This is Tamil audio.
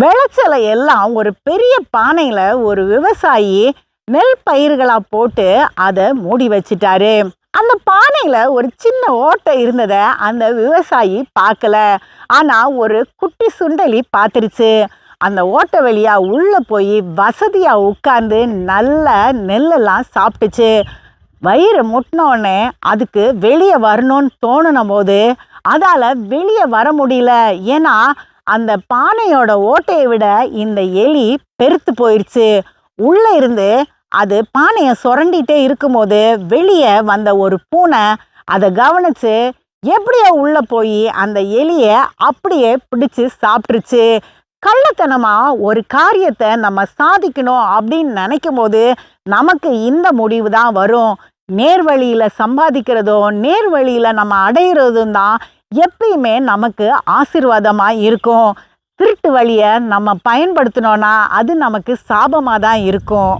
விளைச்சலை எல்லாம் ஒரு பெரிய பானையில ஒரு விவசாயி நெல் பயிர்களா போட்டு அதை மூடி வச்சிட்டாரு. அந்த பானையில ஒரு சின்ன ஓட்டை இருந்ததை அந்த விவசாயி பார்க்கல. ஆனா ஒரு குட்டி சுண்டலி பார்த்துருச்சு. அந்த ஓட்டை வழியா உள்ள போய் வசதியா உட்கார்ந்து நல்ல நெல்லெல்லாம் சாப்பிட்டுச்சு. வயிறு முட்டினோடனே அதுக்கு வெளியே வரணும்னு தோணுன போது அதால் வெளியே வர முடியல. ஏன்னா அந்த பானையோட ஓட்டையை விட இந்த எலி பெருத்து போயிடுச்சு. உள்ளே இருந்து அது பானையை சுரண்டிட்டே இருக்கும்போது வெளியே வந்த ஒரு பூனை அதை கவனித்து எப்படியோ உள்ளே போய் அந்த எலியை அப்படியே பிடிச்சி சாப்பிட்ருச்சு கள்ளத்தனமாக ஒரு காரியத்தை நம்ம சாதிக்கணும் அப்படின்னு நினைக்கும் போது நமக்கு இந்த முடிவு தான் வரும். நேர்வழியில் சம்பாதிக்கிறதோ நேர்வழியில் நம்ம அடையிறதும் தான் எப்பயுமே நமக்கு ஆசீர்வாதமாக இருக்கும். திருட்டு வழியை நம்ம பயன்படுத்தினோன்னா அது நமக்கு சாபமாக தான் இருக்கும்.